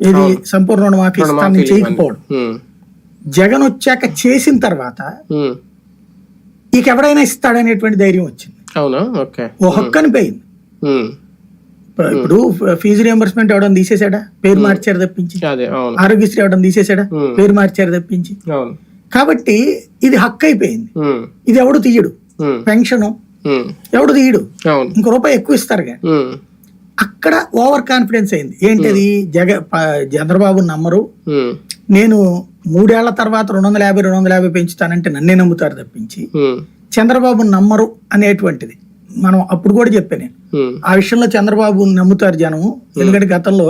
ఇది సంపూర్ణ రుణమాఫీ రుణమాఫీ చేయకపోవడం. జగన్ వచ్చాక చేసిన తర్వాత. ఇక ఎవడైనా ఇస్తాడనేటువంటి ధైర్యం వచ్చింది. అవునా? ఓకే. ఓ హక్కు అనిపోయింది. ఇప్పుడు- ఫీజు రియంబర్స్మెంట్ ఎవడని తీసేసాడా పేరు మార్చారు తప్పించి. అదే అవును. ఆరోగ్యశ్రీ ఎవడని తీసేసాడా. పేరు మార్చారు తప్పించి. అవును. కాబట్టి ఇది హక్కు అయిపోయింది. ఇది ఎవడు తీయడు. పెన్షన్ ఎవడు తీయడు. అవును. ఇంకో రూపాయి ఎక్కువ ఇస్తారు కానీ అక్కడ ఓవర్ కాన్ఫిడెన్స్ అయింది. ఏంటది? జగ చంద్రబాబు నమ్మరు. నేను మూడేళ్ళ తర్వాత రెండు వందల యాభై రెండు వందల యాభై పెంచుతానంటే నన్నే నమ్ముతారు తప్పించి చంద్రబాబు నమ్మరు అనేటువంటిది. మనం అప్పుడు కూడా చెప్పాను నేను. ఆ విషయంలో చంద్రబాబు నమ్ముతారు జనము. ఎందుకంటే గతంలో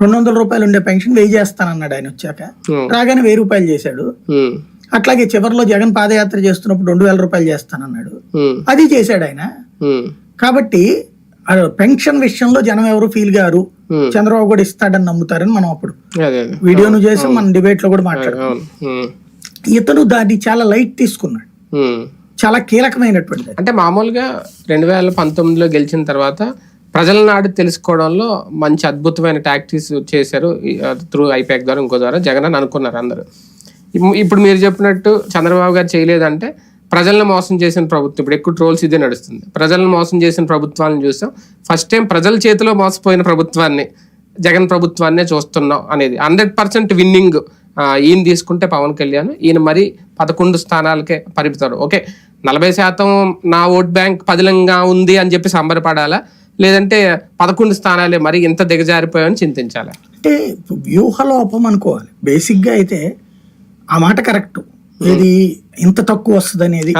రెండు వందల రూపాయలు ఉండే పెన్షన్ వెయ్యి చేస్తానన్నాడు ఆయన వచ్చాక. రాగానే వెయ్యి రూపాయలు చేశాడు. అట్లాగే చివరిలో జగన్ పాదయాత్ర చేస్తున్నప్పుడు రెండు వేల రూపాయలు చేస్తానన్నాడు. అది చేశాడు ఆయన. కాబట్టి పెన్షన్ విషయంలో జనం ఎవరు ఫీల్ గారు. చంద్రబాబు కూడా ఇస్తాడని నమ్ముతారని మనం అప్పుడు. వీడియోను చేసి మన డిబేట్లో కూడా మాట్లాడాం అవును ఉమ్, ఇతను దాన్ని చాలా లైట్ తీసుకున్నాడు. చాలా కీలకమైనటువంటిది అంటే మామూలుగా రెండు వేల పంతొమ్మిదిలో గెలిచిన తర్వాత ప్రజల నాడు తెలుసుకోవడంలో మంచి అద్భుతమైన టాక్టిక్స్ చేశారు. త్రూ ఐపాక్ ద్వారా ఇంకో ద్వారా జగన్ అని అనుకున్నారు అందరూ. ఇప్- ఇప్పుడు మీరు చెప్పినట్టు చంద్రబాబు గారు చేయలేదంటే ప్రజలను మోసం చేసిన ప్రభుత్వం ఇప్పుడు ఎక్కువ ట్రోల్స్ ఇదే నడుస్తుంది. ప్రజలను మోసం చేసిన ప్రభుత్వాలను చూసాం. ఫస్ట్ టైం ప్రజల చేతిలో మోసపోయిన ప్రభుత్వాన్ని జగన్ ప్రభుత్వాన్నే చూస్తున్నాం అనేది. హండ్రెడ్ పర్సెంట్ విన్నింగ్ ఈయన తీసుకుంటే పవన్ కళ్యాణ్ ఈయన మరి పదకొండు స్థానాలకే పరిమితాడు ఓకే నలభై శాతం నా ఓట్ బ్యాంక్ పదిలంగా ఉంది అని చెప్పి సంబరపడాలా? లేదంటే పదకొండు స్థానాలే మరి ఇంత దిగజారిపోయాయని చింతించాలా? అంటే వ్యూహలోపం అనుకోవాలి. బేసిక్గా అయితే ఆ మాట కరెక్ట్. ఇది ఇంత తక్కువ వస్తుంది అనేది